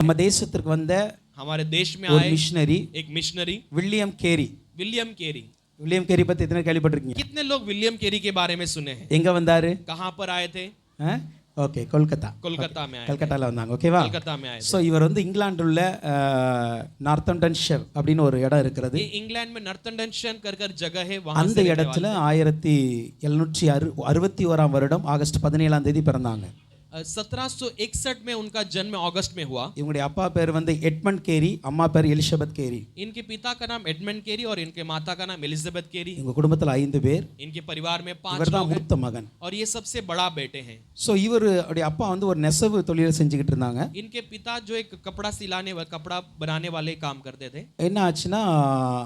நம்ம தேசத்திற்கு வந்த हमारे देश में ஒரு आए மிஷனரி एक missionary William Carey William Carey William Carey பத்தி எத்தனை கேள்விப்பட்டிருக்கீங்க कितने लोग विलियम केरी के बारे में सुने हैं எங்க வந்தாரு कहाँ पर आए थे ஓகே கொல்கத்தா कोलकाता में आए थे। கல்கட்டால வந்தாங்க ஓகேவா कोलकाता में आए ஸோ இவர் வந்து இங்கிலாந்துல உள்ள நார்த்தம்டன்ஷர் அப்படின்னு ஒரு இடம் இருக்கிறது थे ये इंग्लैंड में नर्तनडनशन कर कर जगह है वहां அந்த இடத்துல ஆயிரத்தி எழுநூற்றி அறு அறுபத்தி ஓராம் வருடம் ஆகஸ்ட் பதினேழாம் தேதி பிறந்தாங்க सत्रह सौ इकसठ में उनका जन्म अगस्त में हुआ இவங்களுடைய அப்பா பேர் வந்து எட்மண்ட் கேரி அம்மா பேர் எலிசபெத் கேரி इनके पिता का नाम एडमंड केरी और इनके माता का नाम एलिजाबेथ केरी இவங்க குடும்பத்துல ஐந்து பேர் इनके परिवार में पांच இவர் தான் लोग हैं மூத்த மகன் और ये सबसे बड़ा बेटे हैं ஸோ இவருடைய அப்பா வந்து ஒரு நெசவு தொழிலை செஞ்சுக்கிட்டு இருந்தாங்க इनके पिता जो एक कपड़ा सिलाने वा- कपड़ा बनाने वाले काम करते थे என்ன ஆச்சுன்னா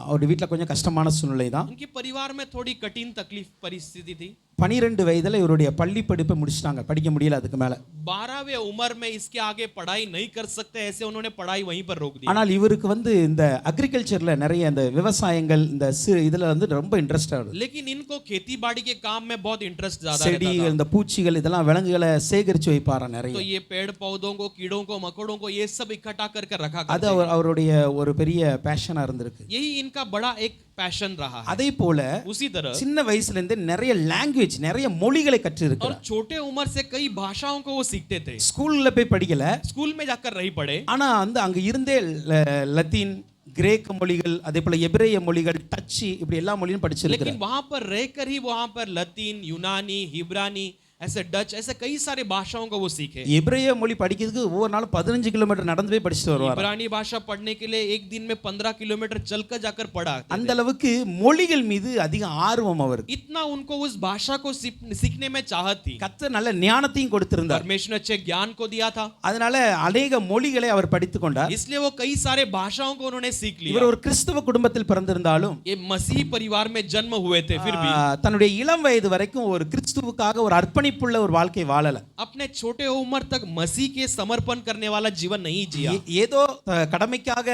அவருடைய வீட்டில் கொஞ்சம் கஷ்டமான சூழ்நிலை தான் उनके परिवार में थोड़ी कठिन तकलीफ परिस्थिति थी பனிரெண்டு வயதுல இவருடைய பள்ளி படிப்பை முடிச்சிட்டாங்க படிக்க முடியல அதுக்கு மேல बारहवें उम्र में इसके आगे पढ़ाई नहीं कर सकते ऐसे उन्होंने पढ़ाई वहीं पर रोक दी ஆனால் இவருக்கு வந்து இந்த அக்ரிகல்ச்சர்ல நிறைய இந்த விவசாயங்கள் இந்த சிறு இதுல வந்து ரொம்ப இன்ட்ரெஸ்ட் ஆகுது लेकिन इनको खेती बाड़ी के काम में बहुत इंटरेस्ट ज्यादा செடி रहता இந்த பூச்சிகள் இதெல்லாம் விலங்குகளை சேகரிச்சு வைப்பாரா था நிறைய तो ये पेड़ पौधों को कीड़ों को मकोड़ों को ये सब इकट्ठा कर कर रखा அது करते அவர் அவருடைய ஒரு பெரிய பேஷனா இருந்திருக்கு यही इनका बड़ा एक पैशन रहा है அதே போல उसी तरह சின்ன வயசுல இருந்து நிறைய லாங்குவேஜ் நிறைய மொழிகளை கற்று और இருக்கிறார் छोटे उम्र से कई भाषाओं को वो सीखते थे ஸ்கூல்ல போய் படிக்கல स्कूल में जाकर नहीं पढ़े ஆனா வந்து அங்க இருந்தே ல- லத்தீன் கிரேக்க மொழிகள் அதே போல எபிரேய மொழிகள் டச்சு இப்படி எல்லா மொழியும் படிச்சிருக்கிறார் लेकिन वहां पर रहकर ही वहां पर लतीन यूनानी हिब्रानी ऐसे डच ऐसे कई सारे भाषाओं को वो सीखे எபிரேய மொழி படிக்கிறதுக்கு ஒவ்வொரு நாளும் பதினஞ்சு கிலோமீட்டர் நடந்து போய் படிச்சுட்டு வருவார் इब्रानी भाषा पढ़ने के लिए एक दिन में पंद्रह किलोमीटर चलकर जाकर पढ़ा அந்த அளவுக்கு மொழிகள் மீது அதிக ஆர்வம் அவருக்கு इतना उनको उस भाषा को सीख- सीखने में चाहत थी கத்த நல்ல ஞானத்தையும் கொடுத்திருந்தார் परमेश्वर ने अच्छे ज्ञान को दिया था அதனால அநேக மொழிகளை அவர் படித்துக் கொண்டார் इसलिए वो कई सारे भाषाओं को उन्होंने सीख लिया இவர் ஒரு கிறிஸ்தவ குடும்பத்தில் பிறந்திருந்தாலும் ये मसीही परिवार में जन्म हुए थे फिर भी ஆ, தன்னுடைய இளம் வயது வரைக்கும் ஒரு கிறிஸ்துவுக்காக ஒரு அர்ப்பணிப்புள்ள ஒரு வாழ்க்கை வாழல अपने छोटे उम्र तक मसीह के समर्पण करने वाला जीवन नहीं जिया ஏ- ஏதோ அஹ், கடமைக்காக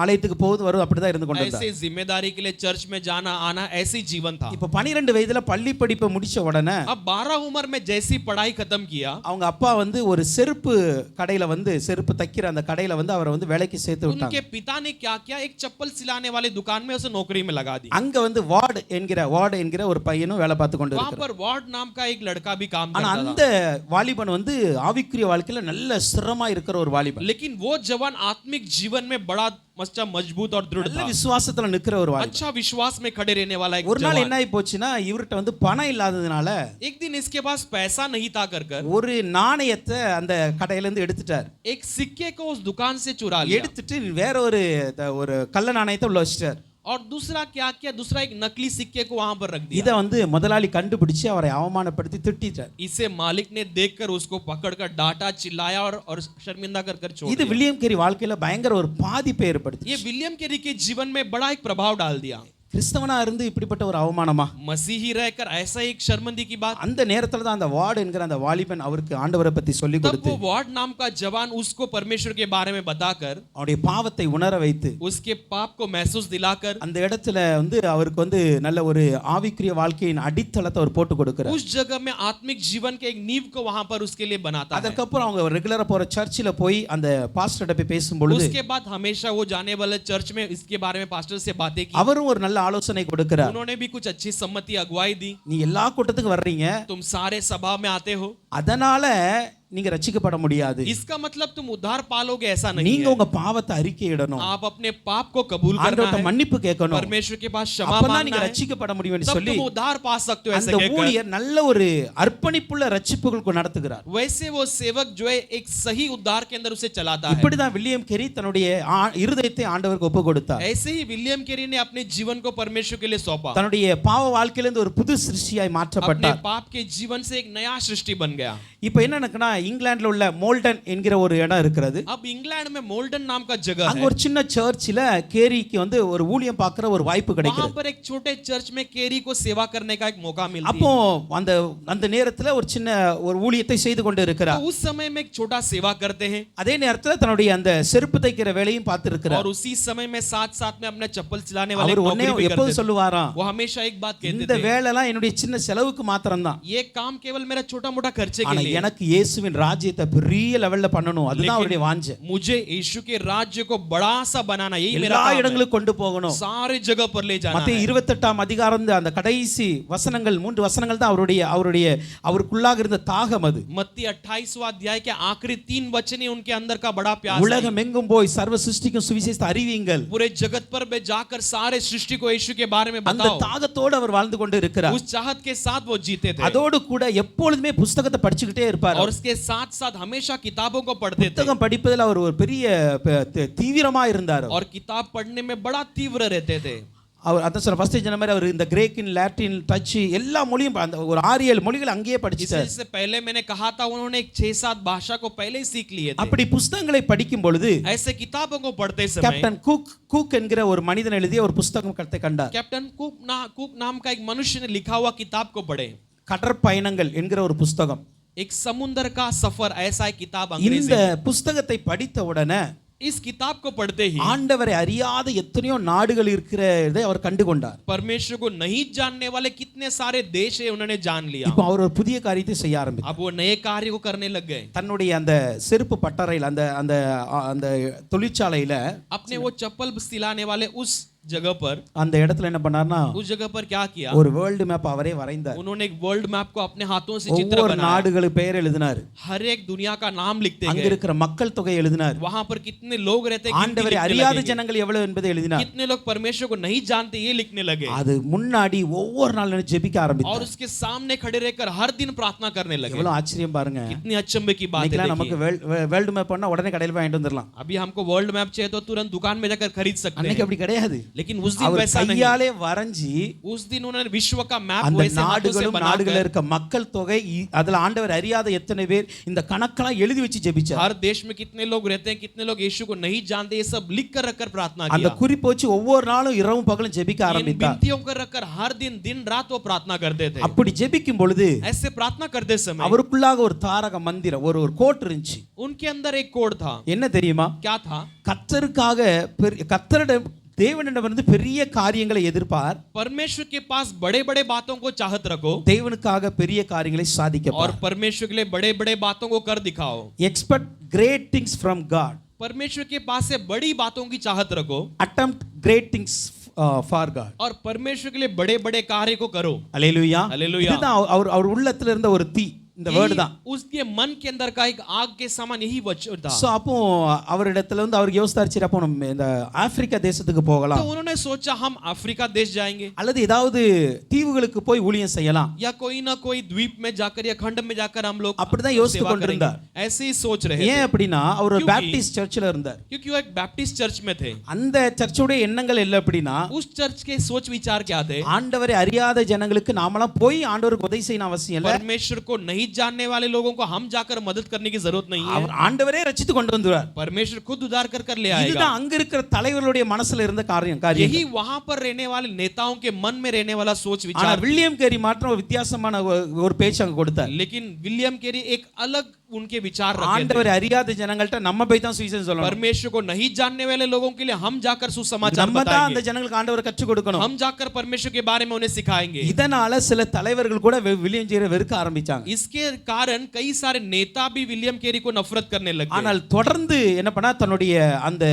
ஆலயத்துக்கு போகுது வரும் அப்படிதான் இருந்து கொண்டிருந்தார் ऐसे जिम्मेदारी के लिए चर्च में जाना आना ऐसे ही जीवन था இப்ப பனிரெண்டு வயதுல பள்ளி படிப்பை முடிச்ச உடனே अब बारह उम्र में जैसी पढ़ाई खत्म किया அவங்க அப்பா வந்து ஒரு செருப்பு கடையில வந்து செருப்பு தைக்கிற அந்த கடையில வந்து அவரை வந்து வேலைக்கு சேர்த்து விட்டாங்க उनके पिता ने क्या किया एक चप्पल सिलाने वाली दुकान में उसे नौकरी में लगा दी அங்க வந்து வார்டு என்கிற வார்டு என்கிற ஒரு பையனும் வேலை பார்த்து கொண்டு वहां இருக்கிறார் पर वार्ड नाम का एक लड़का भी काम ஆனா करता அந்த வாலிபன் வந்து ஆவிக்குரிய வாழ்க்கையில நல்ல ஸ்திரமா இருக்கிற ஒரு था வாலிபன் लेकिन वो जवान आत्मिक जीवन में बड़ा मस्ता मजबूत और दृढ़ நல்ல था விசுவாசத்துல நிக்கிற ஒரு வாலிபன் अच्छा विश्वास में खड़े रहने वाला एक ஒரு நாள் जवान என்ன ஆகி போச்சுன்னா இவர்கிட்ட வந்து பணம் இல்லாததுனால एक दिन इसके पास पैसा नहीं था कर कर ஒரு நாணயத்தை அந்த கடையில இருந்து எடுத்துட்டார் एक सिक्के को उस दुकान से चुरा लिया எடுத்துட்டு வேற ஒரு த- ஒரு கள்ள நாணயத்தை உள்ள வச்சிட்டார் और दूसरा क्या किया दूसरा एक नकली सिक्के को वहां पर रख दिया இதை வந்து முதலாளி கண்டுபிடிச்சு அவரை அவமானப்படுத்தி திட்டிட்டார் इसे मालिक ने देखकर उसको पकड़कर डांटा चिल्लाया और और शर्मिंदा कर कर छोड़ இது दिया வில்லியம் கேரி வாழ்க்கையில பயங்கர ஒரு பாதிப்பை ஏற்படுத்தி ये विलियम केरी के जीवन में बड़ा एक प्रभाव डाल दिया கிறிஸ்தவனா இருந்து இப்படிப்பட்ட ஒரு அவமானமா मसीही रहकर ऐसा एक शर्मिंदगी की बात அந்த நேரத்துல தான் அந்த வார்டு என்கிற அந்த வாலிபன் அவருக்கு ஆண்டவரை பத்தி சொல்லி तब கொடுத்து वो वार्ड नाम का जवान उसको परमेश्वर के बारे में बताकर அவருடைய பாவத்தை உணர வைத்து उसके पाप को महसूस दिलाकर அந்த இடத்துல வந்து அவருக்கு வந்து நல்ல ஒரு ஆவிக்குரிய வாழ்க்கையின் அடித்தளத்தை அவர் போட்டு கொடுக்கிறார் उस जगह में आत्मिक जीवन के एक नींव को वहां पर उसके लिए बनाता है அதற்கப்புறம் அவங்க ரெகுலரா போற சர்ச்சில் போய் அந்த பாஸ்டர்கிட்ட போய் பேசும் பொழுது उसके बाद हमेशा वो जाने वाले चर्च में इसके बारे में पास्टर से बातें की அவரும் ஒரு நல்ல ஆலோசனை கொடுக்கிறார் उन्होंने भी कुछ अच्छी सम्मति अगुवाई दी நீ எல்லா கூட்டத்துக்கும் வர்றீங்க तुम सारे सभा में आते हो அதனால நீங்க ரட்சிக்கப்பட முடியாது इसका मतलब तुम उद्धार पालोगे ऐसा नहीं நீங்க है உங்க பாவத்தை அறிக்கையிடணும் आप अपने पाप को कबूल करना ஆண்டவர்ட்ட है மன்னிப்பு கேட்கணும் परमेश्वर के पास क्षमा அப்பதான் நீங்க मांगना है ரட்சிக்கப்பட முடியும்னு तब சொல்லி तुम उद्धार पा सकते हो ऐसे அந்த कहकर ஊழியர் நல்ல ஒரு அர்ப்பணிப்புள்ள ரட்சிப்புகளுக்கு நடத்துகிறார் वैसे वो सेवक जो है एक सही उद्धार के अंदर उसे चलाता है இப்படிதான் வில்லியம் கெரி தன்னுடைய ஆ- இருதயத்தை ஆண்டவருக்கு ஒப்பு கொடுத்தார் ऐसे ही विलियम केरी ने अपने जीवन को परमेश्वर के लिए सौंपा தன்னுடைய பாவ வாழ்க்கையிலிருந்து ஒரு புது சிருஷ்டியாய் अपने மாற்றப்பட்டார் पाप के जीवन से एक नया सृष्टि बन गया இப்போ என்ன நடக்குன்னா இங்கிலாந்துல உள்ள மோல்டன் என்கிற ஒரு இடம் இருக்கிறது अब इंग्लैंड में मोल्डन नाम का जगह அங்க है ஒரு சின்ன சர்ச்சில் கேரிக்கு வந்து ஒரு ஊழியம் பார்க்குற ஒரு வாய்ப்பு वहां கிடைக்கிறது पर एक छोटे चर्च में केरी को सेवा करने का एक मौका मिलता அப்போ அந்த அந்த நேரத்துல ஒரு சின்ன ஒரு ஊழியத்தை செய்து கொண்டு है இருக்கிறார் तो उस समय में एक छोटा सेवा करते हैं அதே நேரத்துல தன்னுடைய அந்த செருப்பு தைக்கிற வேலையும் பார்த்து இருக்கிறார் और उसी समय में साथ साथ में अपने चप्पल चलाने वाले அவர் एक ஒன்னே नौकरी भी எப்போது करते थे। சொல்லுவாராம் वो हमेशा एक बात कहते இந்த थे வேலைலாம் என்னுடைய சின்ன செலவுக்கு மாத்திரம்தான் ये काम केवल मेरा छोटा मोटा खर्चे के ஆனா लिए எனக்கு இயேசுவே இயேசுவின் ராஜ்யத்தை பெரிய லெவல்ல பண்ணணும் அதுதான் அவருடைய வாஞ்சை मुझे यीशु के राज्य को बड़ा सा बनाना यही मेरा எல்லா काम है। இடங்களுக்கும் கொண்டு போகணும் सारे जगह पर ले जाना மத்திய है। இருபத்தெட்டாம் அதிகாரம் இந்த அந்த கடைசி வசனங்கள் மூன்று வசனங்கள் தான் அவருடைய அவருடைய அவருக்குள்ளாக இருந்த தாகம் அது मत्ती 28वां अध्याय के आखिरी तीन वचन ही उनके अंदर का बड़ा प्यास है உலகம் எங்கும் போய் சர்வ சிருஷ்டிக்கும் சுவிசேஷத்தை அறிவியுங்கள் पूरे जगत पर में जाकर सारे सृष्टि को यीशु के बारे में அந்த बताओ தாகத்தோடு அவர் வாழ்ந்து கொண்டு இருக்கிறார் उस चाहत के साथ वो जीते थे அதோடு கூட எப்பொழுதுமே புஸ்தகத்தை படிச்சுக்கிட்டே இருப்பார் और उसके साथ साथ हमेशा किताबों को पढ़ते थे புத்தகம் படிப்பதில் அவர் ஒரு பெரிய ப- தி- தீவிரமா இருந்தார் और किताब पढ़ने में बड़ा तीव्र रहते थे அவர் அதான் சொல்ற ஃபர்ஸ்ட் சொன்ன மாதிரி அவர் இந்த கிரேக்கின் லாட்டின் டச் எல்லா மொழியும் அந்த ஒரு ஆறு ஏழு மொழிகள் அங்கேயே படிச்சுட்டார் इससे पहले मैंने कहा था उन्होंने एक छह सात भाषा को पहले ही सीख लिए थे அப்படி புஸ்தகங்களை படிக்கும் பொழுது ऐसे किताबों को पढ़ते समय கேப்டன் குக் குக் என்கிற ஒரு மனிதன் எழுதிய ஒரு புஸ்தகம் கருத்தை கண்டார் कैप्टन कुक ना कुक नाम का एक मनुष्य ने लिखा हुआ किताब को पढ़े கடற்பயணங்கள் என்கிற ஒரு புஸ்தகம் एक समुद्र का सफर ऐसा एक किताब अंग्रेजी இந்த புஸ்தகத்தை படித்த உடனே इस किताब को पढ़ते ही ஆண்டவரை அறியாத எத்தனையோ நாடுகள் இருக்கிறதை அவர் கண்டுகொண்டார் परमेश्वर को नहीं जानने वाले कितने सारे देश है उन्होंने जान लिया இப்போ அவர் ஒரு புதிய காரியத்தை செய்ய ஆரம்பித்தார் अब वो नए कार्य को करने लग गए தன்னுடைய அந்த செருப்பு பட்டறையில் அந்த அந்த அந்த தொழிற்சாலையில अपने वो चप्पल सिलाने वाले उस जगह पर அந்த இடத்துல என்ன பண்ணார்னா उस जगह पर क्या किया ஒரு வேர்ல்டு மேப் அவரே வரைந்தார் उन्होंने एक वर्ल्ड मैप को अपने हाथों से चित्र ஒவ்வொரு बनाया நாடுகள் பெயர் எழுதினார் हर एक दुनिया का नाम लिखते அங்க गए இருக்கிற மக்கள் தொகை எழுதினார் वहां पर कितने लोग रहते हैं, गिनती ஆண்டவரை लिखने அறியாத लगेंगे। ஜனங்கள் எவ்வளவு என்பதை எழுதினார் कितने लोग परमेश्वर को नहीं जानते ये लिखने लगे அது முன்னாடி ஒவ்வொரு நாள் ஜெபிக்க और ஆரம்பித்தார் उसके सामने खड़े रहकर हर दिन प्रार्थना करने लगे எவ்வளவு ஆச்சரியம் பாருங்க कितनी अचंभे की बात है இன்னைக்கெல்லாம் देखिए। நமக்கு வேர்ல்டு மேப் பண்ணா உடனே கடையில் போய் வாங்கிட்டு வந்துடலாம் अभी हमको वर्ल्ड मैप चाहिए तो तुरंत दुकान में जाकर खरीद सकते அன்னைக்கு हैं அப்படி கிடையாது लेकिन उस दिन அவர் वैसा नहीं கையாலே வரைஞ்சி उस दिन उन्होंने विश्व का मैप அந்த वैसे हाथों से நாடுகளும் நாடுகள் बनाकर இருக்க மக்கள் தொகை இ- அதுல ஆண்டவர் அறியாத எத்தனை பேர் இந்த கணக்கெல்லாம் எழுதி வச்சு ஜெபிச்சார் हर देश में कितने लोग रहते हैं कितने लोग यीशु को नहीं जानते ये सब लिख कर रखकर प्रार्थना அந்த किया குறிப்பு வச்சு ஒவ்வொரு நாளும் இரவும் பகலும் ஜெபிக்க इन ஆரம்பித்தார் विनतियों को रखकर हर दिन दिन रात वो प्रार्थना करते थे அப்படி ஜெபிக்கும் பொழுது ऐसे प्रार्थना करते समय அவருக்குள்ளாக ஒரு தாரக மந்திரம் ஒரு ஒரு கோட் இருந்துச்சு उनके अंदर एक कोड था என்ன தெரியுமா क्या था கத்தருக்காக பெரிய கத்தரிடம் தேவனிடமிருந்து பெரிய காரியங்களை எதிர்ப்பார் परमेश्वर के पास बड़े बड़े बातों को चाहत रखो தேவனுக்காக பெரிய காரியங்களை சாதிக்க और परमेश्वर के लिए बड़े बड़े बातों को कर दिखाओ expect great things from God परमेश्वर के पास से बड़ी बातों की चाहत रखो attempt great things for God और परमेश्वर के लिए बड़े बड़े कार्य को करो அலேலுயா Hallelujah. இதுதான் அவர்- அவர் அவர் உள்ளத்துல இருந்த ஒரு தீ இந்த வேர்டு यही தான் उसके मन के अंदर का एक आग के समान यही वचन था ஸோ அப்போ அவரிடத்துல வந்து அவருக்கு யோசித்தார் சரி அப்போ நம்ம இந்த ஆப்பிரிக்கா தேசத்துக்கு तो போகலாம் उन्होंने सोचा हम अफ्रीका देश जाएंगे அல்லது ஏதாவது தீவுகளுக்கு போய் ஊழியம் செய்யலாம் या कोई ना कोई द्वीप में जाकर या खंड में जाकर हम लोग அப்படிதான் யோசித்து सेवा கொண்டிருந்தார் करेंगे ऐसे ही सोच रहे थे ஏன் அப்படின்னா அவர் ஒரு क्योंकि- பேப்டிஸ்ட் சர்ச்சில் இருந்தார் क्योंकि वो एक बैप्टिस्ट चर्च में थे அந்த சர்ச்சுடைய எண்ணங்கள் இல்லை அப்படின்னா उस चर्च के सोच विचार क्या थे ஆண்டவரை அறியாத ஜனங்களுக்கு நாமெல்லாம் போய் ஆண்டவருக்கு உதவி செய்யணும் அவசியம் இல்லை परमेश्वर को नहीं जानने वाले लोगों को हम जाकर मदद करने की जरूरत नहीं है அவர் ஆண்டவரே ரச்சித்து கொண்டு வந்துருவார் परमेश्वर खुद उधार कर कर ले आएगा இதுதான் அங்க இருக்கிற தலைவர்களுடைய மனசுல இருந்த காரியம் காரியம் यही वहां पर रहने वाले नेताओं के मन में रहने वाला सोच ஆனா विचार வில்லியம் கேரி மாற்றம் ஒரு வித்தியாசமான ஒரு- ஒரு பேச்சு அங்க கொடுத்தார் लेकिन विलियम केरी एक अलग उनके विचार रखे थे ஆண்டவரை அறியாத ஜனங்கள்ட்ட நம்ம போய் தான் சுவிசேஷம் சொல்லணும் परमेश्वर को नहीं जानने वाले लोगों के लिए हम जाकर सुसमाचार நம்ம தான் அந்த बताएंगे ஜனங்களுக்கு ஆண்டவரை கற்றுக் கொடுக்கணும் हम जाकर परमेश्वर के बारे में उन्हें सिखाएंगे இதனால சில தலைவர்கள் கூட வி- வில்லியம் ஜேரை வெறுக்க ஆரம்பிச்சாங்க इसके कारण कई सारे नेता भी विलियम केरी को नफरत करने लगे ஆனால் தொடர்ந்து என்ன பண்ணா தன்னுடைய அந்த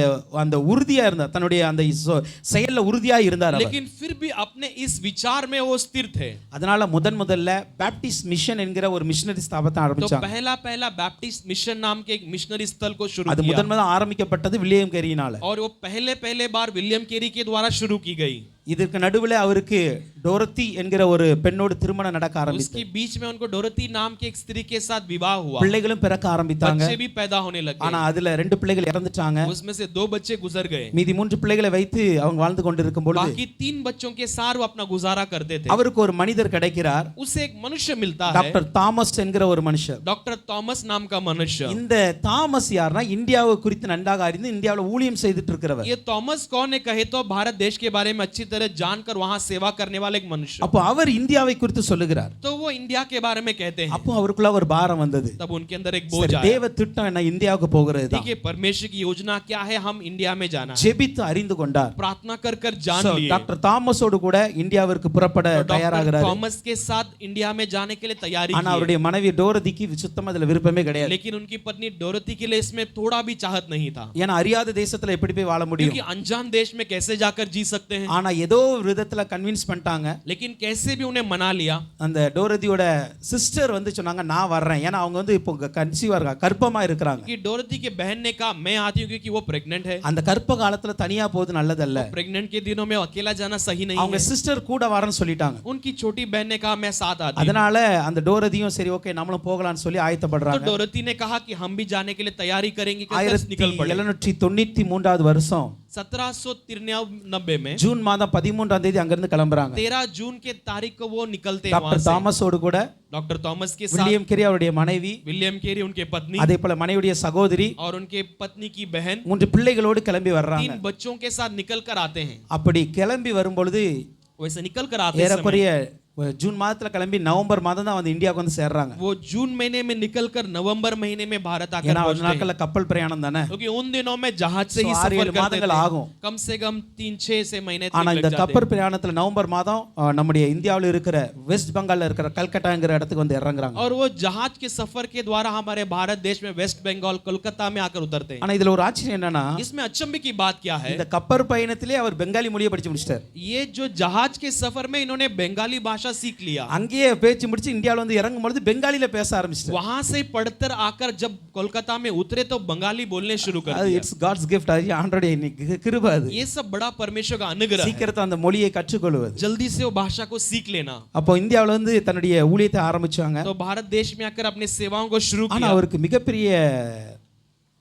அந்த உறுதியா இருந்தார் தன்னுடைய அந்த சொ- செயல்ல உறுதியா இருந்தார் அவர். लेकिन फिर भी अपने इस विचार में वो स्थिर थे அதனால முதன் முதல்ல பேப்டிஸ்ட் மிஷன் என்கிற ஒரு மிஷனரி ஸ்தாபத்தை तो ஆரம்பிச்சாங்க पहला पहला बैप्टिस्ट मिशन नाम के एक मिशनरी स्थल को शुरू அது किया முதன் முதல் ஆரம்பிக்கப்பட்டது வில்லியம் கேரியினால और वो पहले पहले बार विलियम केरी के द्वारा शुरू की गई இதற்கு நடுவில் அவருக்கு டோரத்தி என்கிற ஒரு பெண்ணோடு திருமணம் நடக்க ஆரம்பித்தது उसके बीच में उनको डोरती नाम की एक स्त्री के साथ विवाह हुआ பிள்ளைகளும் பிறக்க ஆரம்பித்தாங்க बच्चे भी पैदा होने लगे ஆனா அதுல ரெண்டு பிள்ளைகள் இறந்துட்டாங்க उसमें से दो बच्चे गुजर गए மீதி மூன்று பிள்ளைகளை வைத்து அவங்க வாழ்ந்து கொண்டிருக்கும் பொழுது बाकी तीन बच्चों के साथ वो अपना गुजारा करते थे அவருக்கு ஒரு மனிதர் கிடைக்கிறார் उसे एक मनुष्य मिलता है டாக்டர் தாமஸ் என்கிற ஒரு மனுஷர் डॉक्टर थॉमस नाम का मनुष्य இந்த தாமஸ் யாருன்னா இந்தியாவை குறித்து நன்றாக அறிந்து இந்தியாவில் ஊழியம் செய்துட்டு இருக்கிறவர் ये थॉमस कौन है कहे तो भारत देश के बारे में अच्छी तरह जानकर वहां सेवा करने वाला एक मनुष्य அப்போ அவர் இந்தியாவை குறித்து சொல்லுகிறார் तो वो इंडिया के बारे में कहते हैं அப்போ அவருக்குள்ள ஒரு பாரம் வந்தது तब उनके अंदर एक बोझ சரி, आया தேவ திட்டம் என்ன இந்தியாவுக்கு போகிறது தான் देखिए परमेश्वर की योजना क्या है हम इंडिया में जाना है ஜெபித்து அறிந்து கொண்டார் प्रार्थना कर कर जान So, लिए டாக்டர் தாமஸோடு கூட இந்தியாவிற்கு புறப்பட तो डॉक्टर தயாராகிறார் थॉमस के साथ इंडिया में जाने के लिए तैयारी ஆனா की அவருடைய மனைவி டோரதிக்கு சுத்தமா அதுல விருப்பமே கிடையாது लेकिन उनकी पत्नी डोरती के लिए इसमें थोड़ा भी चाहत नहीं था ஏன்னா அறியாத தேசத்துல எப்படி போய் வாழ முடியும் क्योंकि अनजान देश में कैसे जाकर जी सकते हैं ஆனா ஏதோ ஒரு விதத்தில் கன்வின்ஸ் பண்ணிட்டாங்க. லெக்கின் கேசிபி உனே மனாலியா அந்த டோரதியோட சிஸ்டர் வந்து சொன்னாங்க நான் வர்றேன். ஏன்னா அவங்க வந்து இப்போ கன்சீவாக இருக்கா கர்ப்பமாக இருக்கிறாங்க. கி டோரதி கே கா மே ஆதி ஹூ கி வோ பிரெக்னென்ட் அந்த கர்ப்ப காலத்தில் தனியாக போகுது நல்லதல்ல. பிரெக்னென்ட் கே தினமே மே அகேலா ஜானா சஹி நஹி அவங்க சிஸ்டர் கூட வரேன்னு சொல்லிட்டாங்க. உன்கி சோட்டி பஹன் கா மே சாத் அதனால அந்த டோரதியும் சரி ஓகே நம்மளும் போகலாம்னு சொல்லி ஆயத்தப்படுறாங்க. டோரதி நே கஹா கி ஹம் ஜானே கே லியே தயாரி கரேங்கி 1793வது வருஷம் सत्रह सौ तिरानबे में ஜூன் மாதம் பதிமூன்றாம் தேதி அங்கிருந்து கிளம்புறாங்க तेरह जून के तारीख को वो निकलते हैं वहां டாக்டர் से தாமஸோடு கூட डॉक्टर थॉमस के साथ வில்லியம் கேரி அவருடைய மனைவி विलियम केरी उनके पत्नी அதே போல மனைவியுடைய சகோதரி और उनके पत्नी की बहन மூன்று பிள்ளைகளோடு கிளம்பி வர்றாங்க तीन बच्चों के साथ निकल कर आते हैं அப்படி கிளம்பி வரும்பொழுது वैसे निकल कर आते समय ஏறக்குறைய ஜூன் மாதத்துல கிளம்பி நவம்பர் மாதம் தான் வந்து இந்தியாவுக்கு வந்து சேர்றாங்க वो जून महीने में निकल कर नवंबर महीने में भारत आकर ஏன்னா ஒரு पहुंचते हैं நாட்கள்ல கப்பல் பிரயாணம் தானே क्योंकि उन दिनों में जहाज से So, ही ஆறு सफर ஏழு करते மாதங்கள் थे ஆகும் कम से कम तीन छह से महीने तक ஆனா लग இந்த जाते கப்பல் பிரயாணத்துல நவம்பர் மாதம் அஹ், நம்முடைய இந்தியாவில் இருக்கிற வெஸ்ட் பெங்கால்ல இருக்கிற கல்கட்டாங்கிற இடத்துக்கு வந்து இறங்குறாங்க और वो जहाज के सफर के द्वारा हमारे भारत देश में वेस्ट बंगाल कोलकाता में आकर उतरते हैं ஆனா இதுல ஒரு ஆச்சரியம் என்னன்னா इसमें अचंभे की बात क्या है இந்த கப்பல் பயணத்திலே அவர் பெங்காலி மொழியை படிச்சு முடிச்சிட்டார் ये जो जहाज के सफर में इन्होंने बंगाली भाषा सीख लिया அங்கேயே பேச்சு முடிச்சு இந்தியாவில் வந்து இறங்கும் பொழுது பெங்காலில பேச ஆரம்பிச்சிட்டார் वहां से पढ़कर आकर जब कोलकाता में उतरे तो बंगाली बोलने शुरू कर அது दिया இட்ஸ் காட்ஸ் கிஃப்ட் அது ஆண்டோடைய இன்னைக்கு கிருபை அது ये सब बड़ा परमेश्वर का अनुग्रह है சீக்கிரத்தை அந்த மொழியை கற்றுக்கொள்வது जल्दी से वो भाषा को सीख लेना அப்போ இந்தியாவில் வந்து தன்னுடைய ஊழியத்தை ஆரம்பிச்சாங்க तो भारत देश में आकर अपने सेवाओं को शुरू ஆனா किया அவருக்கு மிகப்பெரிய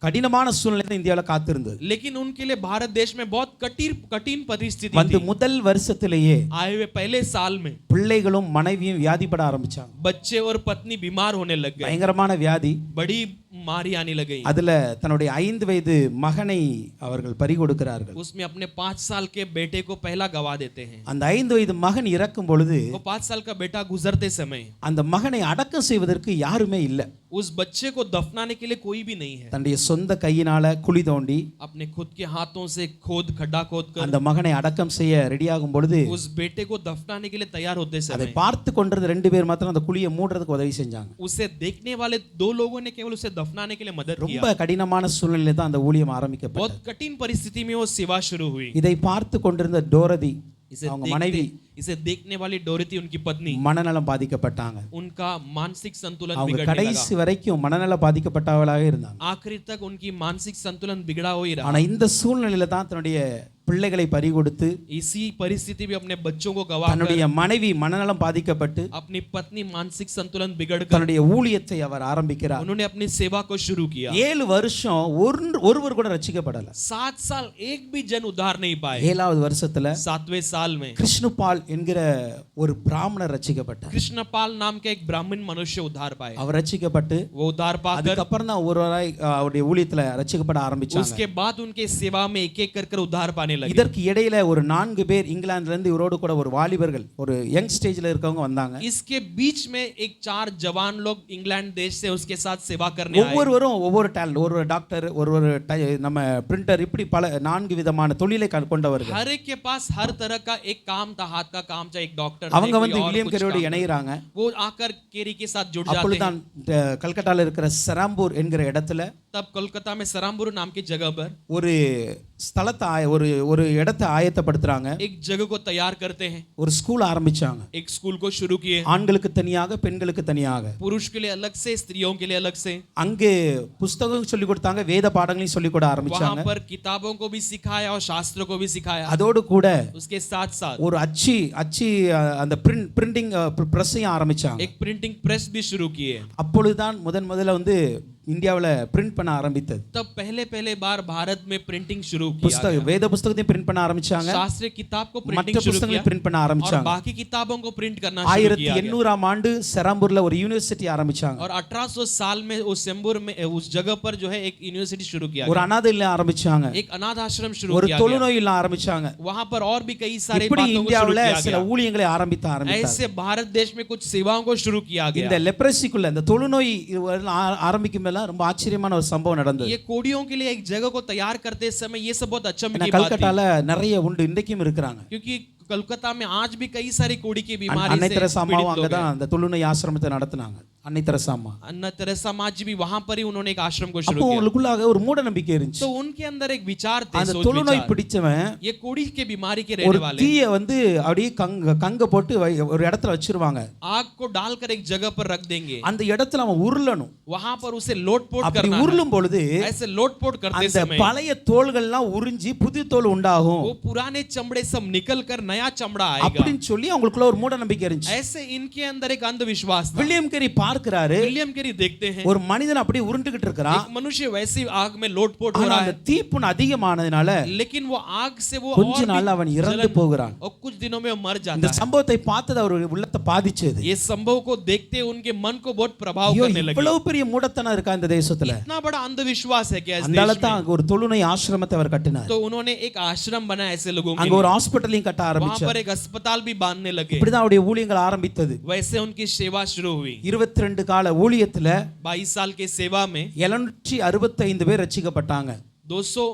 கடினமான சூழ்நிலை தான் இந்தியாவில் காத்திருந்தது लेकिन उनके लिए भारत देश में बहुत कठिन कठिन परिस्थिति வந்து थी முதல் வருஷத்திலேயே आए हुए पहले साल में பிள்ளைகளும் மனைவியும் வியாதிப்பட ஆரம்பிச்சாங்க बच्चे और पत्नी बीमार होने लग गए பயங்கரமான வியாதி बड़ी मारी आने लग गई அதுல தன்னுடைய ஐந்து வயது மகனை அவர்கள் பறி கொடுக்கிறார்கள் उसमें अपने पांच साल के बेटे को पहला गवा देते हैं அந்த ஐந்து வயது மகன் இறக்கும் பொழுது वो पांच साल का बेटा गुजरते समय அந்த மகனை அடக்கம் செய்வதற்கு யாருமே இல்லை उस बच्चे को दफनाने के लिए कोई भी नहीं है தன்னுடைய சொந்த கையினால குழி தோண்டி अपने खुद के हाथों से खोद खड्डा खोद कर அந்த மகனை அடக்கம் செய்ய ரெடியாகும் பொழுது उस बेटे को दफनाने के लिए तैयार होते அதை समय பார்த்து கொண்டிருந்த ரெண்டு பேர் மாத்திரம் அந்த குழியை மூடுறதுக்கு உதவி செஞ்சாங்க उसे देखने वाले दो लोगों ने केवल उसे दफनाने के लिए मदद किया ரொம்ப கடினமான சூழ்நிலையில தான் அந்த ஊழியம் ஆரம்பிக்கப்பட்டது बहुत कठिन परिस्थिति में वो सेवा शुरू हुई இதை பார்த்து கொண்டிருந்த டோரதி इसे அவங்க देखते மனைவி इसे देखने वाली डोरिती उनकी पत्नी மனநலம் பாதிக்கப்பட்டாங்க उनका मानसिक संतुलन அவங்க बिगड़ने लगा கடைசி வரைக்கும் மனநல பாதிக்கப்பட்டவளாக இருந்தாங்க आखिरी तक उनकी मानसिक संतुलन बिगड़ा हो ही रहा ஆனா இந்த சூழ்நிலையில தான் தன்னுடைய பிள்ளைகளை பறி கொடுத்து इसी परिस्थिति में अपने बच्चों को गवा தன்னுடைய மனைவி மனநலம் பாதிக்கப்பட்டு अपनी पत्नी मानसिक संतुलन बिगड़कर தன்னுடைய ஊழியத்தை அவர் ஆரம்பிக்கிறார் उन्होंने अपनी सेवा को शुरू किया ஏழு வருஷம் ஒரு ஒருவர் கூட ரசிக்கப்படல सात साल एक भी जन उद्धार नहीं पाए ஏழாவது வருஷத்துல सातवें साल में கிருஷ்ணபால் என்கிற ஒரு பிராமணர் ரசிக்கப்பட்டார் कृष्णपाल नाम के एक ब्राह्मण मनुष्य उद्धार पाए அவர் ரசிக்கப்பட்டு वो उद्धार पाकर அதுக்கப்புறம் தான் ஒருவராய் அஹ், அவருடைய ஊழியத்துல ரசிக்கப்பட ஆரம்பிச்சாங்க उसके बाद उनके सेवा में एक एक कर कर उद्धार पाने लगे இதற்கு இடையில ஒரு நான்கு பேர் இங்கிலாந்துல இருந்து இவரோடு கூட ஒரு வாலிபர்கள் ஒரு யங் ஸ்டேஜ்ல இருக்கவங்க வந்தாங்க इसके बीच में एक चार जवान लोग इंग्लैंड देश से उसके साथ सेवा करने आए ஒவ்வொருவரும் ஒவ்வொரு டேலண்ட் ஒரு ஒரு டாக்டர் ஒரு ஒரு டை- நம்ம பிரிண்டர் இப்படி பல நான்கு விதமான தொழிலை க- கொண்டவர்கள் हर एक के पास हर तरह का एक काम था हाथ का काम चाहे एक डॉक्टर அவங்க थे, வந்து कोई और வில்லியம் कुछ கேரியோடு काम। இணைகிறாங்க वो आकर केरी के साथ जुड़ जाते हैं அப்பொழுதுதான் அஹ், கல்கட்டால இருக்கிற சராம்பூர் என்கிற இடத்துல तब कोलकाता में सरामपुर नाम की जगह पर ஒரு ஸ்தலத்தை ஆய ஒரு ஒரு இடத்தை ஆயத்தப்படுத்துறாங்க एक जगह को तैयार करते हैं ஒரு ஸ்கூல் ஆரம்பிச்சாங்க एक स्कूल को शुरू किए ஆண்களுக்கு தனியாக பெண்களுக்கு தனியாக पुरुष के लिए अलग से स्त्रियों के लिए अलग से அங்கே புஸ்தகம் சொல்லி கொடுத்தாங்க வேத பாடங்களையும் சொல்லி கூட ஆரம்பிச்சாங்க वहां पर किताबों को भी सिखाया और शास्त्र को भी सिखाया அதோடு கூட उसके साथ साथ ஒரு அச்சு அச்சு அஹ், அந்த பிரிண்ட் பிரிண்டிங் ப்ரெஸ்ஸையும் ஆரம்பிச்சாங்க एक प्रिंटिंग प्रेस भी शुरू किए அப்பொழுதுதான் முதன் முதல்ல வந்து இந்தியாவில் பிரிண்ட் பண்ண ஆரம்பித்தது तब पहले पहले बार भारत में प्रिंटिंग शुरू किया புஸ்தக வேத புஸ்தகத்தையும் பிரிண்ட் பண்ண ஆரம்பிச்சாங்க शास्त्रीय किताब को प्रिंटिंग மற்ற शुरू புஸ்தகங்களை किया பிரிண்ட் பண்ண और ஆரம்பிச்சாங்க बाकी किताबों को प्रिंट करना शुरू ஆயிரத்தி किया गया। எண்ணூறாம் ஆண்டு செராம்பூர்ல ஒரு யூனிவர்சிட்டி ஆரம்பிச்சாங்க और 1800 साल में उस सेम्बूर में उस जगह पर जो है एक यूनिवर्सिटी शुरू किया ஒரு அனாதை இல்லம் ஆரம்பிச்சாங்க गया। एक अनाथ आश्रम शुरू ஒரு किया गया தொழுநோய் இல்லம் ஆரம்பிச்சாங்க वहां पर और भी कई सारे இப்படி बातों को शुरू இந்தியாவுல किया சில गया ஊழியங்களை ஆரம்பித்த ஆரம்பித்தாங்க ऐसे भारत देश में कुछ सेवाओं को शुरू किया இந்த गया லெப்ரசிக்குள்ள இந்த தொழுநோய் ஆ- ஆரம்பிக்கும் போதெல்லாம் ரொம்ப ஆச்சரியமான ஒரு சம்பவம் நடந்தது ये कोड़ियों के लिए एक जगह को तैयार करते समय ये सब बहुत अचंभे ஏன்னா की बात थी கல்கட்டால நிறைய உண்டு இன்றைக்கும் இருக்கிறாங்க क्योंकि कोलकाता में आज भी कई सारी कोड़ी की அன்- बीमारी அன்னை से தெரசாமாவும் पीड़ित लोग அங்கதான் हैं அந்த தொழுநோய் ஆசிரமத்தை நடத்துனாங்க அன்னை தெரசாமா अन्ना तेरेसा माँ जी भी वहां पर ही उन्होंने एक आश्रम को शुरू அப்போ किया உங்களுக்குள்ளாக ஒரு மூட நம்பிக்கை இருந்துச்சு तो उनके अंदर एक विचार थे அந்த सोच தொழுநோய் विचार। பிடிச்சவன் ये कोड़ी के बीमारी के ஒரு रहने वाले தீய வந்து அப்படியே கங்க கங்க போட்டு வை- ஒரு இடத்துல வச்சிருவாங்க आग को डालकर एक जगह पर रख देंगे அந்த இடத்துல அவன் உருளணும் वहां पर उसे लोटपोट அப்படி करना है। உருளும் பொழுது ऐसे लोटपोट करते அந்த समय பழைய தோள்கள்லாம் உறிஞ்சி புது தோல் உண்டாகும் वो पुराने चमड़े सब निकल कर नया चमड़ा आएगा அப்படின்னு சொல்லி அவங்களுக்குள்ள ஒரு மூட நம்பிக்கை இருந்துச்சு ऐसे इनके अंदर एक अंधविश्वास था வில்லியம் கேரி பார்க்கிறாரு विलियम केरी देखते हैं ஒரு மனிதன் அப்படியே உருண்டுகிட்டு இருக்கிறான் एक मनुष्य वैसी आग में लोटपोट हो ஆனா रहा அந்த है தீப்புண் அதிகமானதுனால लेकिन वो आग से वो கொஞ்ச और भी நாள் அவன் இறந்து जलन- போகிறான் और कुछ दिनों में वो मर இந்த जाता है சம்பவத்தை பார்த்தது அவர் உள்ளத்தை பாதிச்சது ये संभव को देखते उनके मन को बहुत प्रभाव ஐயோ करने लगे இவ்வளவு பெரிய மூடத்தனம் இருக்கா இந்த தேசத்துல इतना बड़ा अंधविश्वास है क्या इस அந்த देश தான் அங்க ஒரு தொழுநோய் ஆசிரமத்தை அவர் கட்டினார் तो उन्होंने एक आश्रम बनाया ऐसे लोगों के அங்க लिए ஒரு ஹாஸ்பிட்டலையும் கட்ட वहां ஆரம்பிச்சார் पर एक अस्पताल भी बांधने लगे இப்படிதான் அவருடைய ஊழியங்கள் ஆரம்பித்தது वैसे उनकी सेवा शुरू हुई இருபத்தி ரெண்டு கால ஊழியத்துல बाईस साल के सेवा में எழுநூற்றி அறுபத்தைந்து பேர் ரட்சிக்கப்பட்டாங்க 200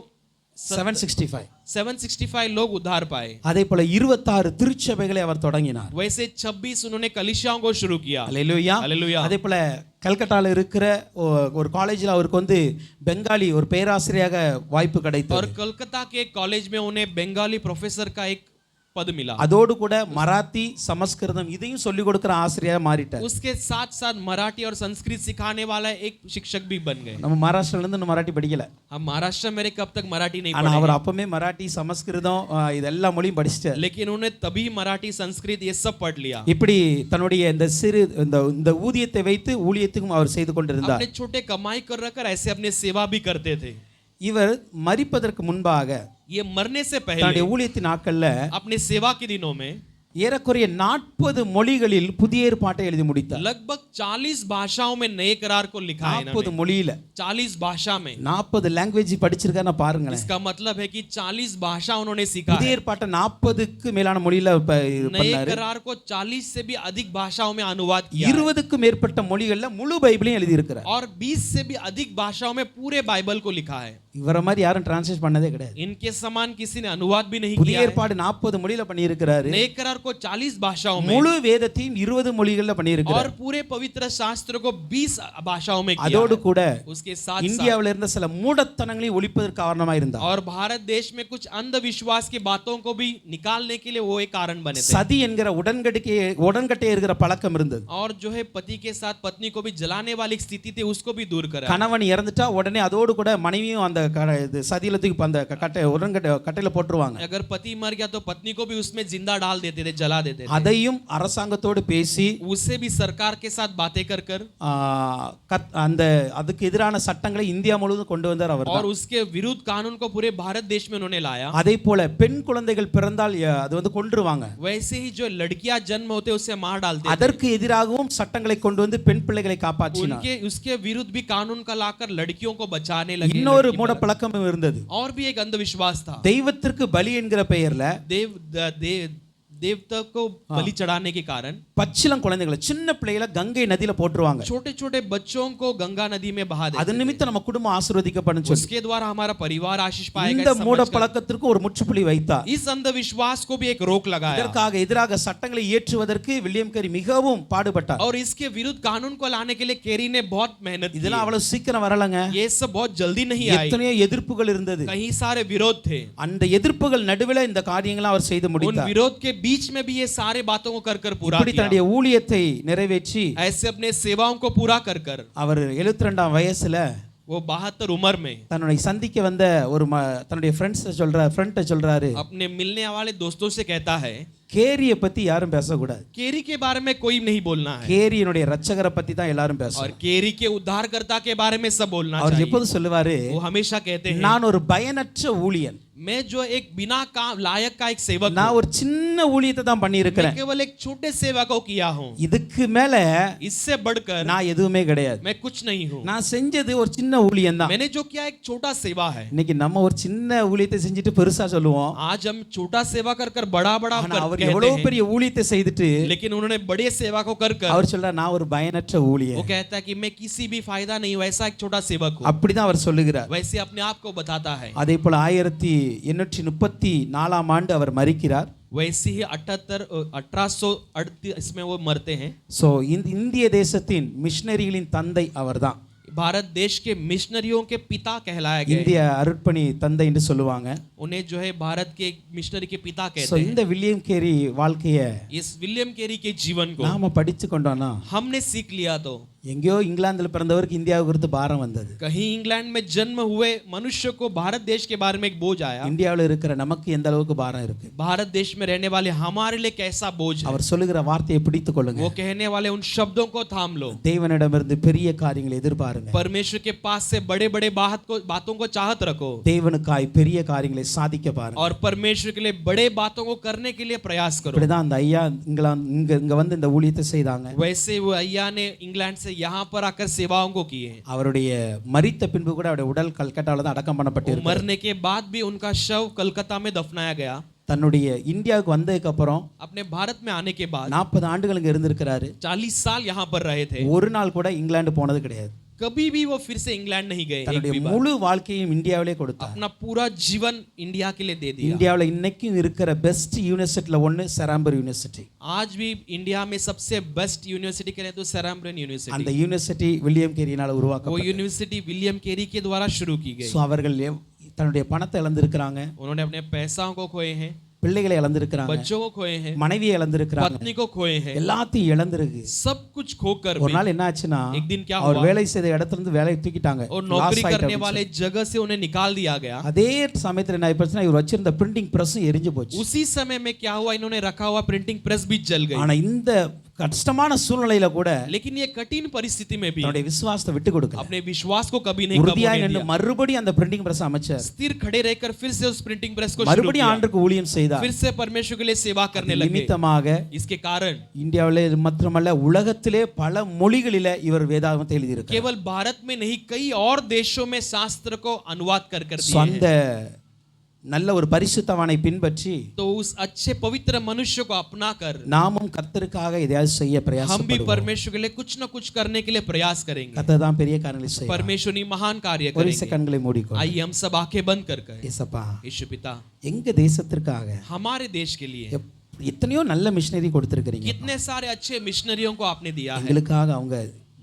செவன் சிக்ஸ்டி ஃபைவ் 765 लोग उद्धार पाए அதே போல இருபத்தாறு திருச்சபைகளை அவர் தொடங்கினார் वैसे 26 उन्होंने कलिसियाओं को शुरू किया அல்லேலூயா हालेलुया அதே போல கல்கட்டால இருக்கிற ஒ- ஒரு காலேஜில் அவருக்கு வந்து பெங்காலி ஒரு பேராசிரியராக வாய்ப்பு और கிடைத்தது कोलकाता के एक कॉलेज में उन्हें बंगाली प्रोफेसर का एक पद मिला அதோடு கூட மராத்தி சமஸ்கிருதம் இதையும் சொல்லிக் கொடுக்கிற ஆசிரியரா மாறிட்டார் उसके साथ साथ मराठी और संस्कृत सिखाने वाला एक शिक्षक भी बन गए நம்ம மகாராஷ்டிரால இருந்து இன்னும் மராட்டி படிக்கல हम महाराष्ट्र में रहे कब तक मराठी नहीं ஆனா पढ़े அவர் அப்பமே மராட்டி சமஸ்கிருதம் ஆ, இது எல்லா மொழியும் படிச்சிட்டார் लेकिन उन्हें तभी मराठी संस्कृत ये सब पढ़ लिया இப்படி தன்னுடைய இந்த சிறு இந்த இந்த ஊதியத்தை வைத்து ஊழியத்துக்கும் அவர் செய்து கொண்டிருந்தார் अपने छोटे कमाई कर रखकर ऐसे अपने सेवा भी करते थे இவர் மரிப்பதற்கு முன்பாக ये मरने से पहले தன்னுடைய ஊழியத்தின் நாட்கள்ல अपने सेवा के दिनों में ஏறக்குறைய நாற்பது மொழிகளில் புதிய ஏற்பாட்டை எழுதி முடித்தார் लगभग 40 भाषाओं में नए करार को लिखा है நாற்பது மொழியில 40 भाषा में நாற்பது லாங்குவேஜ் படிச்சிருக்காருன்னா பாருங்களேன் इसका मतलब है कि 40 भाषा उन्होंने सीखा புதிய है ஏற்பாட்டை நாற்பதுக்கு மேலான மொழியில இப்ப இது नए பண்ணாரு करार को 40 से भी अधिक भाषाओं में अनुवाद किया है। இருபதுக்கும் மேற்பட்ட மொழிகள்ல முழு பைபிளையும் எழுதி இருக்கிறார் और 20 से भी अधिक भाषाओं में पूरे बाइबल को लिखा है இவரை மாதிரி யாரும் டிரான்ஸ்லேட் பண்ணதே கிடையாது इनके समान किसी ने अनुवाद भी नहीं புதிய किया है ஏற்பாடு நாற்பது மொழியில பண்ணியிருக்கிறாரு नए करार को 40 भाषाओं में முழு வேதத்தையும் இருபது மொழிகள்ல பண்ணியிருக்கிறார் और पूरे पवित्र शास्त्र को 20 भाषाओं में किया அதோடு है। கூட उसके साथ साथ இந்தியாவில இருந்த சில மூடத்தனங்களையும் ஒழிப்பதற்கு காரணமா இருந்தார் और भारत देश में कुछ अंधविश्वास की बातों को भी निकालने के लिए वो एक कारण बने थे சதி என்கிற உடன்கடிக்கை உடன்கட்டை இருக்கிற பழக்கம் இருந்தது और जो है पति के साथ पत्नी को भी जलाने वाली एक स्थिति थी उसको भी दूर करा கணவன் இறந்துட்டா உடனே அதோடு கூட மனைவியும் அந்த க- இது சதியில தூக்கி அந்த க- கட்டை உடன்கட்டை கட்டையில போட்டுருவாங்க अगर पति मर गया तो पत्नी को भी उसमें जिंदा डाल देते थे जला देते थे அதையும் அரசாங்கத்தோடு பேசி उसे भी सरकार के साथ बातें कर कर ஆ, கத்- அந்த அதுக்கு எதிரான சட்டங்களை இந்தியா முழுவதும் கொண்டு வந்தார் அவர் और उसके विरुद्ध कानून को पूरे भारत देश में उन्होंने लाया அதே போல பெண் குழந்தைகள் பிறந்தால் ய- அது வந்து கொன்றுவாங்க वैसे ही जो लड़कियां जन्म होते उसे मार डालते थे। அதற்கு எதிராகவும் சட்டங்களை கொண்டு வந்து பெண் பிள்ளைகளை காப்பாற்றினார் उनके उसके विरुद्ध भी कानून का लाकर लड़कियों को बचाने लगे இன்னொரு लड़की மூட पर- பழக்கமும் இருந்தது और भी एक अंधविश्वास था தெய்வத்திற்கு பலி என்கிற பெயர்ல देव द- देव देवता को बलि चढ़ाने के कारण பச்சிளம் குழந்தைகளை சின்ன பிள்ளைகளை கங்கை நதியில போட்டுருவாங்க छोटे छोटे बच्चों को गंगा नदी में बहा அது देते நிமித்தம் நம்ம குடும்பம் ஆசீர்வதிக்கப்படும் சொல்லி उसके द्वारा हमारा परिवार आशीष पाएगा இந்த इस மூட समझकर பழக்கத்திற்கு ஒரு முற்றுப்புள்ளி வைத்தார் इस अंधविश्वास को भी एक रोक लगाया இதற்காக எதிராக சட்டங்களை இயற்றுவதற்கு வில்லியம் கேரி மிகவும் பாடுபட்டார் और इसके विरुद्ध कानून को लाने के लिए केरी ने बहुत मेहनत की இதெல்லாம் அவ்வளவு சீக்கிரம் வரலங்க ये सब बहुत जल्दी नहीं आई எத்தனையோ எதிர்ப்புகள் இருந்தது कई सारे विरोध थे அந்த எதிர்ப்புகள் நடுவில் இந்த காரியங்களை அவர் செய்து उन முடித்தார் विरोध के बीच में भी ये सारे बातों को कर कर पूरा இப்படி किया தன்னுடைய ஊழியத்தை நிறைவேற்றி ऐसे अपने सेवाओं को पूरा कर कर அவர் 72 ரெண்டாம் வயசுல वो बहत्तर उम्र में தன்னை சந்திக்க வந்த ஒரு ம- தன்னுடைய ஃப்ரெண்ட்ஸ் சொல்ற ஃப்ரெண்ட்டை சொல்றாரு अपने मिलने वाले दोस्तों से कहता है கேரிய பத்தி யாரும் பேசக்கூடாது केरी के बारे में कोई नहीं बोलना है கேரியனுடைய ரட்சகரை பத்தி தான் எல்லாரும் और பேசணும் केरी के उद्धारकर्ता के बारे में सब बोलना அவர் चाहिए எப்போதும் சொல்லுவாரு वो हमेशा कहते हैं நான் ஒரு பயனற்ற ஊழியன் मैं जो एक बिना काम लायक का एक सेवक நான் हूं, ஒரு சின்ன ஊழியத்தை தான் मैं பண்ணியிருக்கிறேன் केवल एक छोटे सेवा को किया हूं இதுக்கு மேல इससे बढ़कर நான் எதுவுமே கிடையாது मैं कुछ नहीं हूं நான் செஞ்சது ஒரு சின்ன ஊழியம் தான் मैंने जो किया एक छोटा सेवा है இன்னைக்கு நம்ம ஒரு சின்ன ஊழியத்தை செஞ்சுட்டு பெருசா சொல்லுவோம் आज हम छोटा सेवा कर कर बड़ा बड़ा ஆனா कर அவர் कहते எவ்வளவு हैं பெரிய ஊழியத்தை செய்துட்டு लेकिन उन्होंने बड़े सेवा को कर कर அவர் சொல்றார் நான் ஒரு பயனற்ற वो ஊழியர் कहता है कि मैं किसी भी फायदा नहीं हूं, ऐसा एक छोटा सेवक हूं அப்படிதான் அவர் சொல்லுகிறார் वैसे अपने आप को बताता है அதே போல ஆயிரத்தி எண்ணூற்றி முப்பத்தி நாலாம் ஆண்டு அவர் மறிக்கிறார் वैसे ही अठहत्तर अठारह सौ अड़तीस में वो मरते हैं ஸோ இந்திய தேசத்தின் மிஷினரிகளின் தந்தை அவர்தான் भारत देश के मिशनरियों के पिता कहलाया गया இந்திய அருட்பணி தந்தை என்று சொல்லுவாங்க उन्हें जो है भारत के मिशनरी के पिता ஸோ कहते हैं இந்த வில்லியம் கேரி வாழ்க்கைய इस विलियम केरी के जीवन को நாம படிச்சு கொண்டோம்னா हमने सीख लिया तो எங்கேயோ இங்கிலாந்துல பிறந்தவருக்கு இந்தியாவை குறித்து பாரம் வந்தது कहीं इंग्लैंड में जन्म हुए मनुष्य को भारत देश के बारे में एक बोझ आया இந்தியாவில் இருக்கிற நமக்கு எந்த அளவுக்கு பாரம் இருக்கு भारत देश में रहने वाले हमारे लिए कैसा बोझ है அவர் சொல்லுகிற வார்த்தையை பிடித்துக் கொள்ளுங்க वो कहने वाले उन शब्दों को थाम लो தேவனிடமிருந்து பெரிய காரியங்களை எதிர்பாருங்க परमेश्वर के पास से बड़े बड़े बात को बातों को चाहत रखो தேவனுக்காய் பெரிய காரியங்களை சாதிக்க பாருங்க और परमेश्वर के लिए बड़े बातों को करने के लिए प्रयास करो இப்படிதான் அந்த ஐயா இங்கிலாந்து இங்க இங்க வந்து இந்த ஊழியத்தை செய்தாங்க वैसे वो अय्या ने इंग्लैंड से यहाँ पर आकर सेवाओं को किए அவருடைய மரித்த பின்பு கூட அவருடைய உடல் கல்கட்டாவில் தான் அடக்கம் பண்ணப்பட்டு वो मरने के बाद भी उनका शव कलकत्ता में दफनाया गया தன்னுடைய இந்தியாவுக்கு வந்ததுக்கு அப்புறம் अपने भारत में आने के बाद நாற்பது ஆண்டுகள் இங்க இருந்திருக்கிறாரு चालीस साल यहाँ पर रहे थे ஒரு நாள் கூட இங்கிலாந்து போனது கிடையாது कभी भी वो फिर से इंग्लैंड नहीं गए एक தன்னுடைய भी बार முழு வாழ்க்கையும் இந்தியாவிலே கொடுத்தார் अपना पूरा जीवन इंडिया के लिए दे दिया இந்தியாவில் இன்னைக்கும் இருக்கிற பெஸ்ட் யூனிவர்சிட்டியில் ஒன்று செராம்பர் யூனிவர்சிட்டி आज भी इंडिया में सबसे बेस्ट यूनिवर्सिटी करें तो सेराम्ब्रेन यूनिवर्सिटी அந்த யூனிவர்சிட்டி வில்லியம் கேரியினால் वो உருவாக்க यूनिवर्सिटी विलियम केरी के द्वारा शुरू की गई ஸோ அவர்கள் எவ்- தன்னுடைய பணத்தை இழந்திருக்கிறாங்க उन्होंने अपने पैसाओं को खोए हैं பிள்ளைகளை இழந்திருக்கிறாங்க बच्चों को खोए हैं மனைவியை இழந்திருக்கிறாங்க पत्नी को खोए हैं எல்லாத்தையும் இழந்திருக்கு सब कुछ खोकर ஒரு भी நாள் என்ன ஆச்சுன்னா एक दिन क्या அவர் हुआ வேலை செய்த இடத்துல இருந்து வேலையை தூக்கிட்டாங்க और Loss नौकरी ஆயிட்டு करने அப்படின்னு वाले जगह से उन्हें निकाल दिया गया சொல்லி. அதே சமயத்துல என்ன ஆயிடுச்சுன்னா இவர் வச்சிருந்த பிரிண்டிங் பிரஸும் எரிஞ்சு போச்சு उसी समय में क्या हुआ इन्होंने रखा हुआ प्रिंटिंग प्रेस भी जल गई ஆனா இந்த கஷ்டமான சூழ்நிலையில கூட लेकिन ये कठिन परिस्थिति में भी தன்னுடைய விசுவாசத்தை விட்டு கொடுக்கல अपने विश्वास को कभी नहीं உறுதியாய் कबूलने நின்று दिया மறுபடியும் அந்த பிரிண்டிங் பிரஸ் அமைச்சார் स्थिर खड़े रहकर फिर से उस प्रिंटिंग प्रेस को शुरू மறுபடியும் किया ஆண்டுக்கு ஊழியம் செய்தார் फिर से परमेश्वर के लिए सेवा करने लगे நிமித்தமாக इसके कारण இந்தியாவிலே இது மாத்திரமல்ல உலகத்திலே பல மொழிகளில இவர் வேதாகமத்தை எழுதியிருக்கார் केवल भारत में नहीं कई और देशों में शास्त्र को अनुवाद कर कर So, दिए हैं। அந்த நல்ல ஒரு பரிசுத்தவானை பின்பற்றி तो उस अच्छे पवित्र मनुष्य को अपना कर நாமும் கர்த்தருக்காக எதையாவது செய்ய हम भी பிரயாசப்படுவோம் परमेश्वर के लिए कुछ न कुछ करने के लिए प्रयास करेंगे கர்த்தர் தான் பெரிய காரியங்களை செய்யும் परमेश्वर ने महान कार्य ஒரு करेंगे கண்களை மூடிக்கோ आइए हम सब आंखें बंद कर कर ஏசப்பா यीशु पिता எங்க தேசத்திற்காக हमारे देश के लिए எப்- எத்தனையோ நல்ல மிஷினரி கொடுத்திருக்கிறீங்க कितने सारे अच्छे मिशनरियों को आपने दिया है எங்களுக்காக அவங்க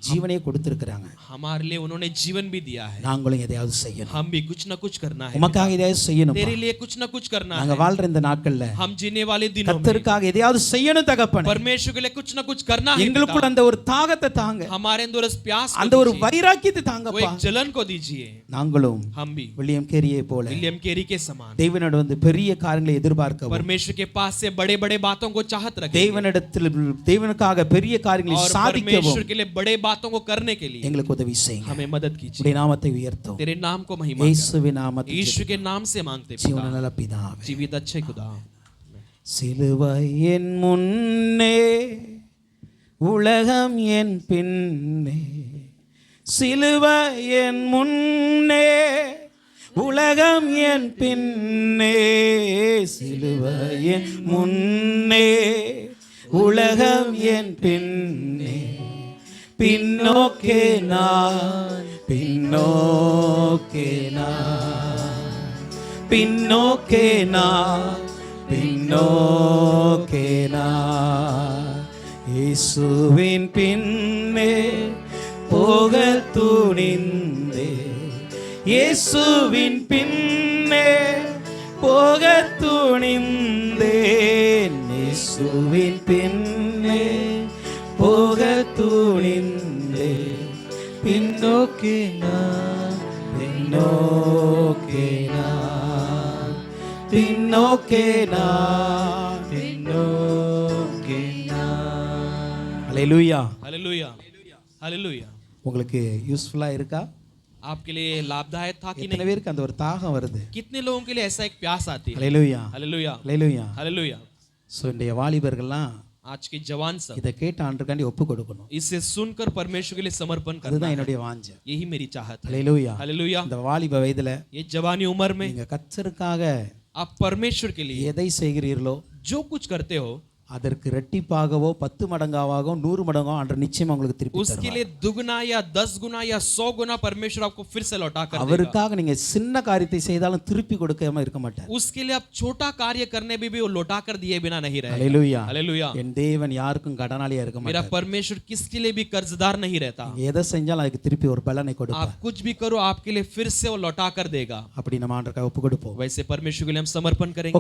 ஜீவனையே கொடுத்திருக்கிறாங்க हमारे लिए उन्होंने जीवन भी दिया है நாங்களும் எதையாவது செய்யணும் हम भी कुछ न कुछ करना है உமக்காக எதையாவது செய்யணும் तेरे लिए कुछ न कुछ करना है நாங்க வாழ்ற இந்த நாட்கள்ல हम जीने वाले दिनों में கர்த்தருக்காக எதையாவது செய்யணும் தகப்பன் परमेश्वर के लिए कुछ न कुछ करना है पिता। எங்களுக்குள்ள அந்த ஒரு தாகத்தை தாங்க हमारे अंदर उस प्यास को அந்த ஒரு दीजिए। வைராக்கியத்தை वो தாங்கப்பா एक जलन को दीजिए நாங்களும் हम भी வில்லியம் கேரியை போல विलियम केरी के समान தேவனோட வந்து பெரிய காரியங்களை எதிர்பார்க்கவும் परमेश्वर के पास से बड़े बड़े बातों को चाहत रखे தேவனிடத்தில் தேவனுக்காக பெரிய காரியங்களை और சாதிக்கவும் परमेश्वर के लिए बड़े बातों को करने के लिए எங்களுக்கு உதவி செய்யுங்க हमें मदद कीजिए உடைய நாமத்தை உயர்த்தும் तेरे नाम को महिमा कर। இயேசுவின் நாமத்தில் यीशु के नाम से मांगते पिता। ஜீவனநல பிதாவே जीवित अच्छे खुदा சிலுவை என் முன்னே உலகம் என் பின்னே சிலுவை என் முன்னே உலகம் என் பின்னே சிலுவை என் முன்னே உலகம் என் பின்னே பின்னோக்கே நான் பின்னோக்கே நான் பின்னோக்கே நான் பின்னோக்கே நான். இயேசுவின் பின்னே போக துணிந்தே இயேசுவின் பின்னே போக துணிந்தேன். இயேசுவின் பின் போக துணிந்தே பின்னோக்கே நான் பின்னோக்கே நான் பின்னோக்கே நான் பின்னோ அல்லேலூயா हालेलुया हालेलुया உங்களுக்கு யூஸ்ஃபுல்லா இருக்கா आपके लिए लाभदायक था कि எத்தனை नहीं பேருக்கு அந்த ஒரு தாகம் வருது कितने लोगों के लिए ऐसा एक प्यास आती है அல்லேலூயா हालेलुया அல்லேலூயா हालेलुया ஸோ இன்றைய வாலிபர்கள்லாம் आज के जवान सब இதை கேட்ட ஆண்டுக்காண்டி ஒப்பு கொடுக்கணும் इसे सुनकर परमेश्वर के लिए समर्पण करना அதுதான் என்னுடைய வாஞ்சை यही मेरी चाहत है அல்லேலூயா हालेलुया இந்த வாலிப வயதுல ये जवानी उम्र में நீங்க கத்தருக்காக आप परमेश्वर के लिए எதை செய்கிறீர்களோ जो कुछ करते हो அதற்கு ரெட்டிப்பாகவோ பத்து மடங்காகவோ நூறு மடங்கோ அன்று நிச்சயம் உங்களுக்கு திருப்பி उसके தருவார். लिए दुगना या दस गुना या सौ गुना परमेश्वर आपको फिर से लौटा कर देगा அவருக்காக நீங்க சின்ன காரியத்தை செய்தாலும் திருப்பி கொடுக்காம இருக்க மாட்டார் उसके लिए आप छोटा कार्य करने में भी वो लौटा कर दिए बिना नहीं रहे அல்லேலூயா हालेलुया என் தேவன் யாருக்கும் கடனாளியா இருக்க मेरा மாட்டார் परमेश्वर किसके लिए भी कर्जदार नहीं रहता நீங்க எதை செஞ்சாலும் அதுக்கு திருப்பி ஒரு பலனை கொடுப்பார் आप कुछ भी करो आपके लिए फिर से वो लौटा कर देगा அப்படி நம்ம ஆண்டருக்காக ஒப்பு கொடுப்போம் वैसे परमेश्वर के लिए हम समर्पण करेंगे